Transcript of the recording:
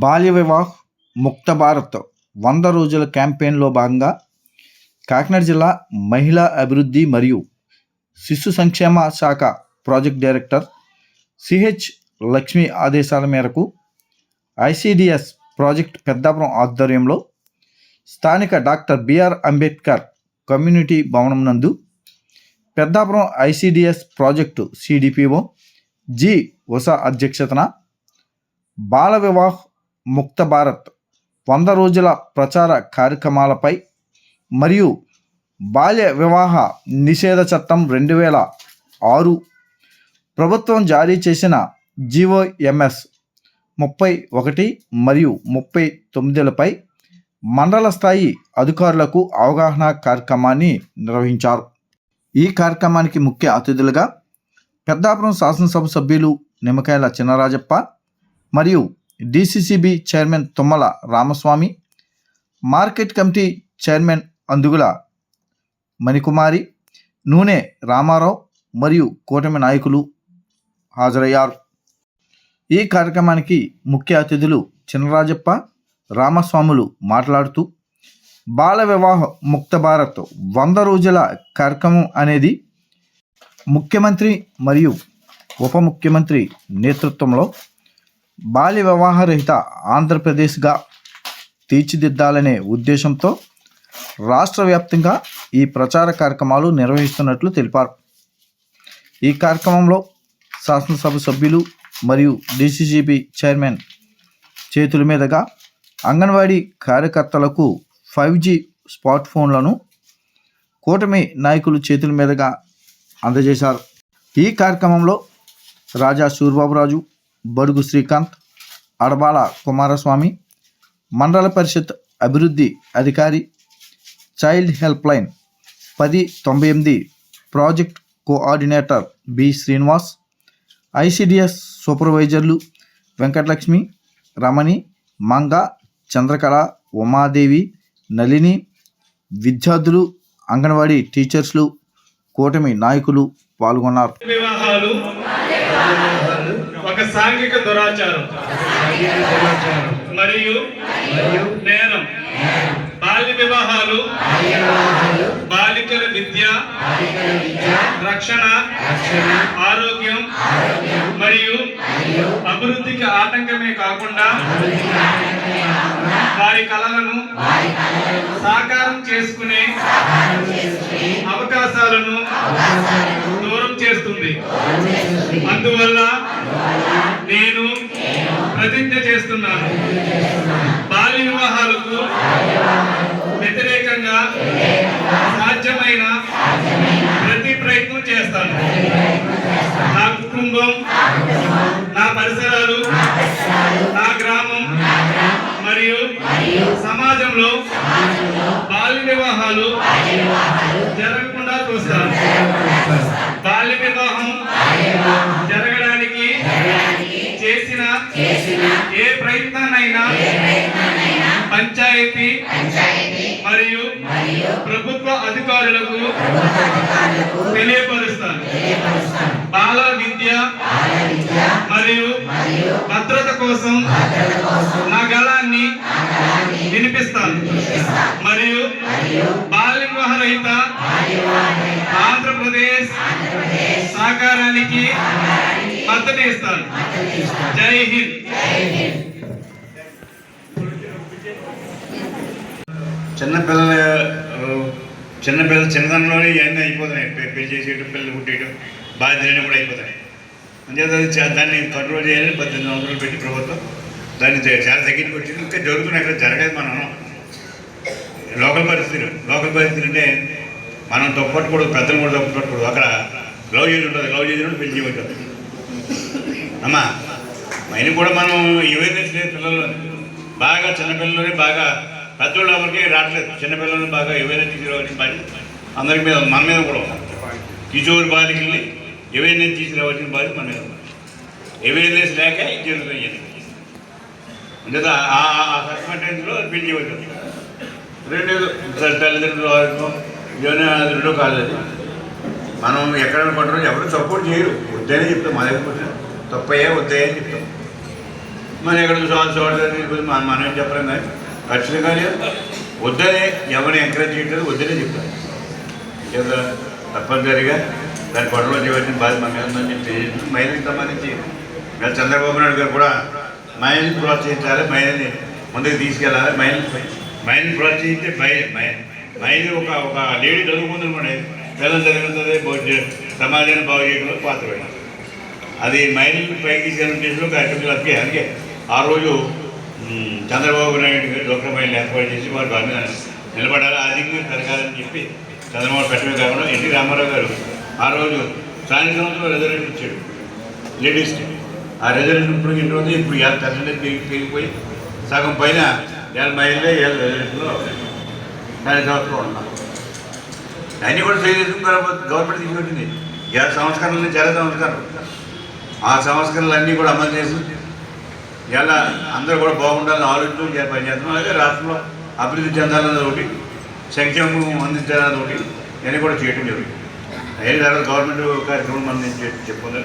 బాల్య వివాహ్ ముక్త భారత్ వంద రోజుల క్యాంపెయిన్లో భాగంగా కాకినాడ జిల్లా మహిళా అభివృద్ధి మరియు శిశు సంక్షేమ శాఖ ప్రాజెక్ట్ డైరెక్టర్ సిహెచ్ లక్ష్మి ఆదేశాల మేరకు ఐసిడిఎస్ ప్రాజెక్ట్ పెద్దాపురం ఆధ్వర్యంలో స్థానిక డాక్టర్ బిఆర్ అంబేద్కర్ కమ్యూనిటీ భవనం నందు Peddapuram ICDS project CDPO G Usha అధ్యక్షతన బాల వివాహ్ ముక్త భారత్ వంద రోజుల ప్రచార కార్యక్రమాలపై మరియు బాల్య వివాహ నిషేధ చట్టం రెండు వేల ఆరు ప్రభుత్వం జారీ చేసిన జీఓఎంఎస్ ముప్పై ఒకటి మరియు ముప్పై తొమ్మిదిలపై మండల స్థాయి అధికారులకు అవగాహన కార్యక్రమాన్ని నిర్వహించారు. ఈ కార్యక్రమానికి ముఖ్య అతిథులుగా పెద్దాపురం శాసనసభ సభ్యులు నిమ్మకాయల చిన్నరాజప్ప మరియు DCCB chairman Tummala Ramaswamy market committee chairman Andugula Manikumari Nune Ramarao మరియు కూటమి నాయకులు హాజరయ్యారు. ఈ కార్యక్రమానికి ముఖ్య అతిథులు చిన్నరాజప్ప రామస్వాములు మాట్లాడుతూ బాల వివాహ ముక్త భారత్ వంద రోజుల కార్యక్రమం అనేది ముఖ్యమంత్రి మరియు ఉప ముఖ్యమంత్రి నేతృత్వంలో బాల్య వివాహరహిత ఆంధ్రప్రదేశ్గా తీర్చిదిద్దాలనే ఉద్దేశంతో రాష్ట్ర వ్యాప్తంగా ఈ ప్రచార కార్యక్రమాలు నిర్వహిస్తున్నట్లు తెలిపారు. ఈ కార్యక్రమంలో శాసనసభ సభ్యులు మరియు డిసిసిబి చైర్మన్ చేతుల మీదుగా అంగన్వాడీ కార్యకర్తలకు ఫైవ్ జీ స్మార్ట్ ఫోన్లను కూటమి నాయకులు చేతుల మీదుగా అందజేశారు. ఈ కార్యక్రమంలో రాజా సూర్బాబురాజు బడుగు శ్రీకాంత్ అడబాల కుమారస్వామి మండల పరిషత్ అభివృద్ధి అధికారి చైల్డ్ హెల్ప్ లైన్ పది తొంభై ఎనిమిది project coordinator B Srinivas ICDS సూపర్వైజర్లు Venkatalakshmi Ramani Manga Chandrakala Umadevi Nalini విద్యార్థులు అంగన్వాడీ టీచర్స్లు కూటమి నాయకులు పాల్గొన్నారు. వివాహాలు. సాంఘిక దురాచారం. మరియు నేరం. బాల్య వివాహాలు. బాలికల విద్య. రక్షణ. ఆరోగ్యం. మరియు అభివృద్ధికి ఆటంకమే కాకుండా వారి కళలను సాకారం చేసుకునే అవకాశాలను దూరం చేస్తుంది. అందువల్ల ప్రతిజ్ఞ చేస్తున్నాను. బాల్య వివాహాలకు వ్యతిరేకంగా సాధ్యమైన ప్రతి ప్రయత్నం చేస్తాను. నా కుటుంబం నా పరిసరాలు నా గ్రామం మరియు సమాజంలో బాల్య వివాహాలు పంచాయతీ మరియు ప్రభుత్వ అధికారులకు తెలియపరుస్తాను. బాల విద్య మరియు భద్రత కోసం నా గళాన్ని వినిపిస్తాను. మరియు వివాహ రహిత ఆంధ్రప్రదేశ్ సహకారానికి మద్దతు ఇస్తాను. జై హింద్. చిన్నపిల్ల చిన్నపిల్ల చిన్నతనంలోనే ఇవన్నీ అయిపోతున్నాయి. పెళ్ళి చేసేయడం పిల్లలు పుట్టేయడం బాధ్యతలన్నీ కూడా అయిపోతున్నాయి. అంచేత దాన్ని కంట్రోల్ చేయాలని పద్దెనిమిది వందలు పెట్టి ప్రభుత్వం దాన్ని చాలా తగ్గించి వచ్చింది ఇంకా జరుగుతున్నాయి ఇక్కడ జరగలేదు మనం. లోకల్ పరిస్థితులు లోకల్ పరిస్థితులు అంటే మనం తప్పట్టకూడదు పెద్దలు కూడా తప్పట్టకూడదు అక్కడ లవ్ చేసి ఉంటుంది లవ్ చేసి ఉంటుంది పెళ్ళి చేయవచ్చు అమ్మా అయినా కూడా మనం ఏవైతే పిల్లలు బాగా చిన్నపిల్లలు బాగా పెద్దోళ్ళు ఎవరికి రావట్లేదు. చిన్నపిల్లలని బాగా ఏవైనా తీసుకురావాలని బాధ్యత అందరి మీద మన మీద కూడా ఉంది. కిషోర్ బాలికల్ని ఏవైనా తీసుకురావాల్సిన బాధ్యత మన మీద ఉంది. అవేర్నెస్ లేక ఇది జరుగుతాయి అంటే ఆ సర్పంటెన్స్లో పెళ్ళి చేయబడుతుంది రెండు తల్లిదండ్రులు ఆరోగ్యం ఇవన్నీ కాదు మనం ఎక్కడైనా కొంటారో ఎవరు సపోర్ట్ చేయరు. వద్దనే చెప్తాం. మా దగ్గర తప్పయ్యా వద్దయ్యా అని చెప్తాం. మనం ఎక్కడ చూడాలి చూడలేదు మనం మనం ఏం చెప్పలేం కానీ ఖచ్చితంగా వద్దనే ఎవరిని ఎంకరేజ్ చేయట్లేదు వద్దనే చెప్తారు ఏదో తప్పనిసరిగా దాని గొడవలో చేయవలసిన బాధ్యత మన మీద ఉందని చెప్పి మహిళలకు సంబంధించి ఇలా చంద్రబాబు నాయుడు గారు కూడా మహిళని ప్రోత్సహించాలి మహిళని ముందుకు తీసుకెళ్ళాలి మహిళని మహిళని ప్రోత్సహించి మహిళ ఒక ఒక లేడీ చదువుకుందనుకోండి పిల్లలు చదువుతుంది సమాజాన్ని బాగు చేయడంలో పాత్ర అది మహిళలు పైకి తీసుకెళ్ళిన చేసిన కార్యక్రమాలు అందుకే అందుకే ఆ రోజు చంద్రబాబు నాయుడు గారు డోక్రా ఏర్పాటు చేసి వారు వారి నిలబడాలి? అది పెరగాలని చెప్పి చంద్రబాబు పెట్టమే కాకుండా ఎన్టీ రామారావు గారు ఆ రోజు స్థానిక సంవత్సరం రిజర్వేషన్ ఇచ్చాడు. లేడీస్కి ఆ రిజర్వేషన్ ఇప్పుడు ఎన్ని రోజులు ఇప్పుడు ఏళ్ళ పర్సెంటేజ్ పెరిగి పెరిగిపోయి సగం పైన ఏళ్ళ మైళ్ళే ఏళ్ళ రిజర్వేషన్లో స్థానిక సంవత్సరం ఉన్నాం. అన్నీ కూడా చేయలేదు గవర్నమెంట్ తీసుకొచ్చింది ఏడు సంస్కరణలు చాలా సంస్కరణలు. ఆ సంస్కరణలు అన్నీ కూడా అమలు చేసి ఇలా అందరూ కూడా బాగుండాలని ఆలోచన పనిచేస్తున్నాం. అలాగే రాష్ట్రంలో అభివృద్ధి చెందాలన్నది ఒకటి సంక్షేమం అందించాలన్నది ఒకటి ఇవన్నీ కూడా చేయడం జరుగుతుంది. అయిన తర్వాత గవర్నమెంట్ కార్యక్రమం మనం చెప్పుకుందాం